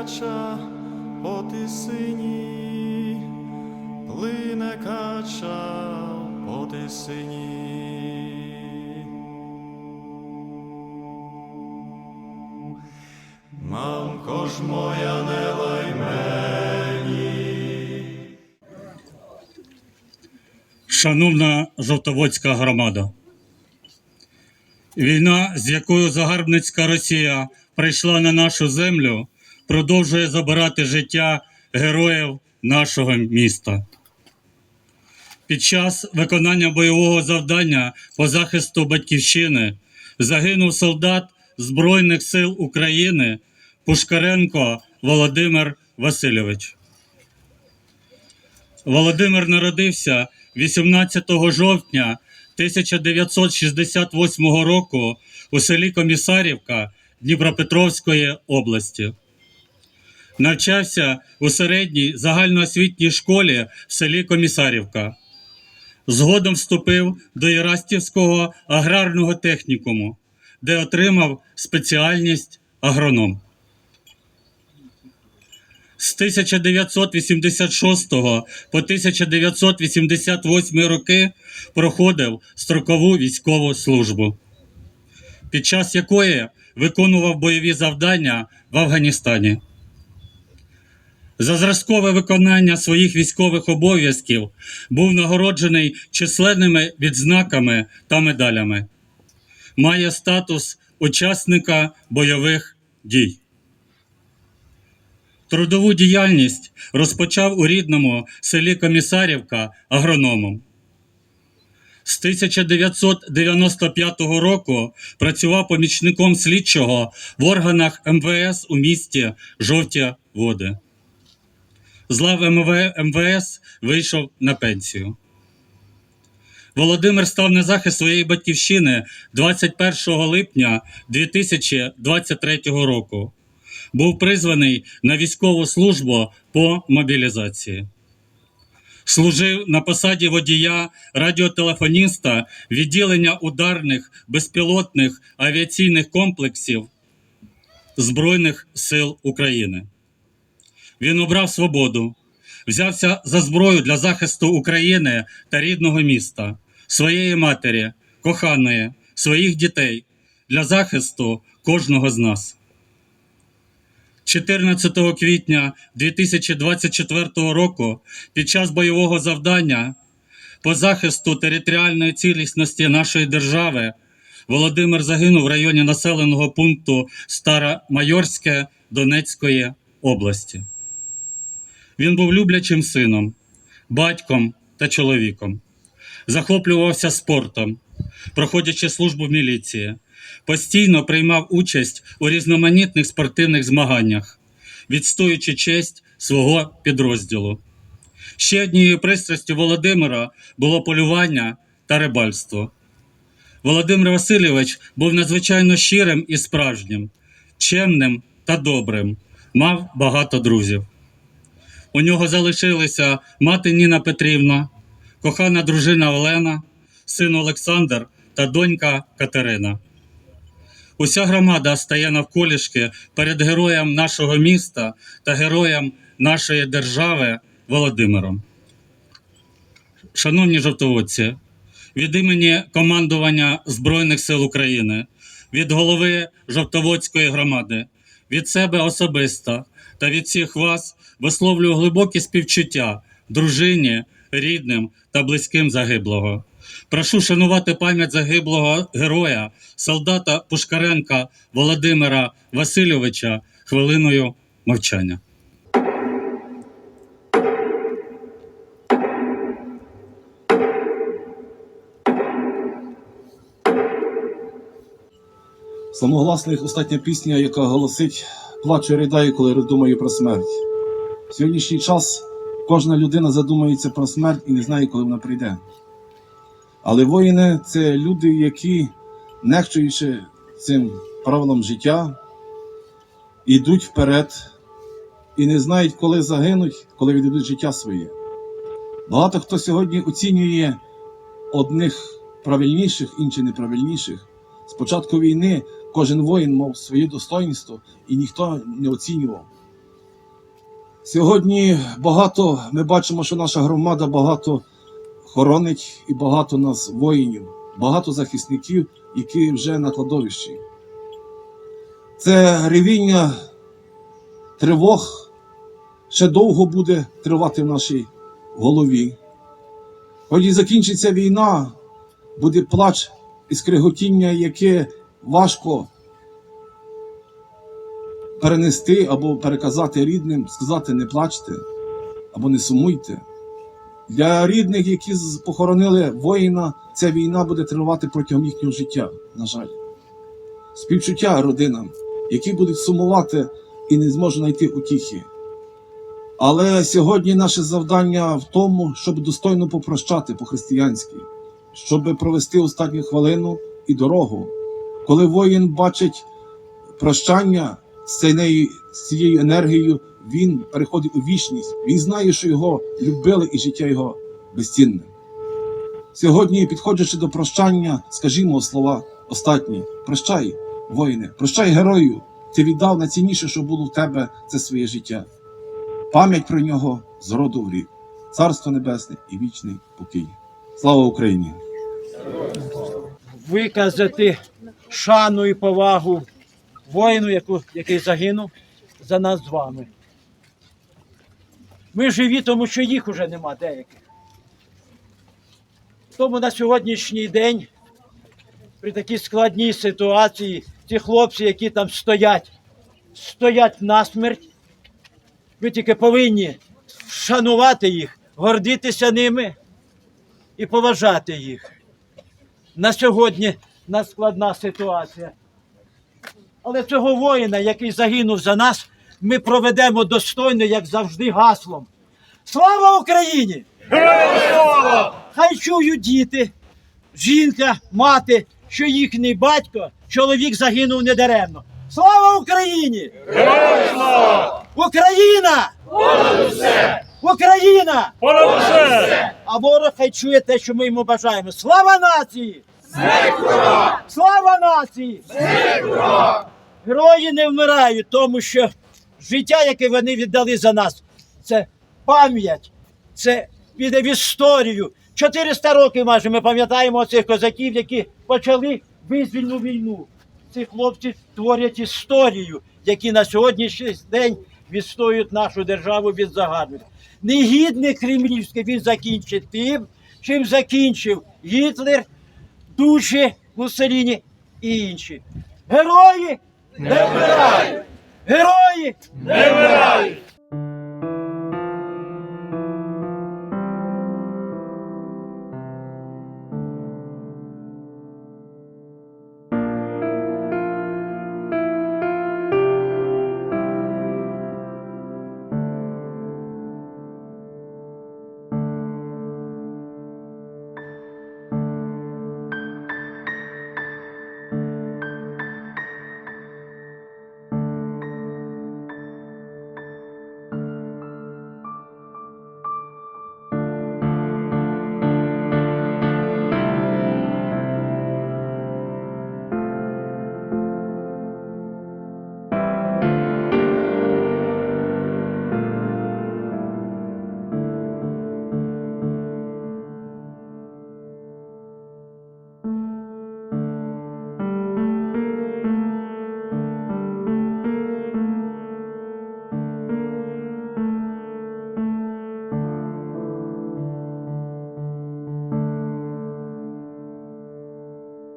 кача по тисині, плине кача по тисині. Мамко ж моя не лай мені. Шановна Жовтоводська громада, війна, з якою загарбницька Росія прийшла на нашу землю, продовжує забирати життя героїв нашого міста. Під час виконання бойового завдання по захисту батьківщини загинув солдат Збройних сил України Пушкаренко Володимир Васильович. Володимир народився 18 жовтня 1968 року у селі Комісарівка Дніпропетровської області. Навчався у середній загальноосвітній школі в селі Комісарівка. Згодом вступив до Єрастівського аграрного технікуму, де отримав спеціальність агроном. З 1986 по 1988 роки проходив строкову військову службу, під час якої виконував бойові завдання в Афганістані. За зразкове виконання своїх військових обов'язків був нагороджений численними відзнаками та медалями. Має статус учасника бойових дій. Трудову діяльність розпочав у рідному селі Комісарівка агрономом. З 1995 року працював помічником слідчого в органах МВС у місті Жовті Води. З лав МВС вийшов на пенсію. Володимир став на захист своєї батьківщини 21 липня 2023 року був призваний на військову службу по мобілізації. Служив на посаді водія радіотелефоніста відділення ударних безпілотних авіаційних комплексів Збройних сил України. Він обрав свободу, взявся за зброю для захисту України та рідного міста, своєї матері, коханої, своїх дітей для захисту кожного з нас. 14 квітня 2024 року під час бойового завдання по захисту територіальної цілісності нашої держави Володимир загинув в районі населеного пункту Старомайорське Донецької області. Він був люблячим сином, батьком та чоловіком. Захоплювався спортом, проходячи службу в міліції постійно приймав участь у різноманітних спортивних змаганнях, відстоюючи честь свого підрозділу. Ще однією пристрастю Володимира було полювання та рибальство. Володимир Васильович був надзвичайно щирим і справжнім, чемним та добрим, мав багато друзів. У нього залишилися мати Ніна Петрівна, кохана дружина Олена, син Олександр та донька Катерина. Уся громада стає навколішки перед героєм нашого міста та героєм нашої держави Володимиром. Шановні жовтоводці, від імені командування Збройних сил України, від голови Жовтоводської громади, від себе особисто та від всіх вас висловлюю глибокі співчуття дружині, рідним та близьким загиблого. Прошу шанувати пам'ять загиблого героя, солдата Пушкаренка Володимира Васильовича хвилиною мовчання. Самогласна їх остання пісня, яка голосить плачу ридаю, коли роздумаю про смерть. В сьогоднішній час кожна людина задумується про смерть і не знає, коли вона прийде. Але воїни це люди, які, нехтуючи цим правилом життя, йдуть вперед і не знають, коли загинуть, коли віддадуть життя своє. Багато хто сьогодні оцінює одних правильніших, інших неправильніших. З початку війни кожен воїн мав своє достоинство і ніхто не оцінював. Сьогодні багато, ми бачимо, що наша громада багато хоронить і багато нас воїнів, багато захисників, які вже на кладовищі. Це ревіння тривог ще довго буде тривати в нашій голові. І закінчиться війна, буде плач і скриготіння, яке важко перенести або переказати рідним, сказати не плачте або не сумуйте. Для рідних, які похоронили воїна, ця війна буде тривати протягом їхнього життя, на жаль. Співчуття родинам, які будуть сумувати і не зможуть знайти утіхи. Але сьогодні наше завдання в тому, щоб достойно попрощати по-християнськи, щоб провести останню хвилину і дорогу. Коли воїн бачить прощання з цією, енергією, він переходить у вічність. Він знає, що його любили і життя його безцінне. Сьогодні, підходячи до прощання, скажімо слова остатні: прощай, воїне, прощай герою. Ти віддав найцінніше, що було в тебе, це своє життя. Пам'ять про нього з роду в рік. Царство Небесне і вічний покій. Слава Україні! виказати шану і повагу воїну, який загинув за нас з вами. Ми живі, тому що їх уже нема деяких. Тому на сьогоднішній день, при такій складній ситуації, ті хлопці, які там стоять, стоять насмерть, ви тільки повинні шанувати їх, гордитися ними і поважати їх на сьогодні на складна ситуація. Але цього воїна, який загинув за нас, ми проведемо достойно, як завжди, гаслом. Слава Україні! Хай чують діти, жінка, мати, що їхній батько, чоловік загинув недаремно. Слава Україні! Україна! Україна! А ворог хай чує те, що ми йому бажаємо. Слава нації! Слава нації! Герої не вмирають, тому що життя, яке вони віддали за нас, це пам'ять, це піде в історію. 400 років майже ми пам'ятаємо цих козаків, які почали визвільну війну. Ці хлопці творять історію, які на сьогоднішній день відстоюють нашу державу від загарбників. Негідник кремлівський він закінчить тим, чим закінчив Гітлер, Душі, Муссоліні і інші. Герої не вмирають! Герої не вмирають!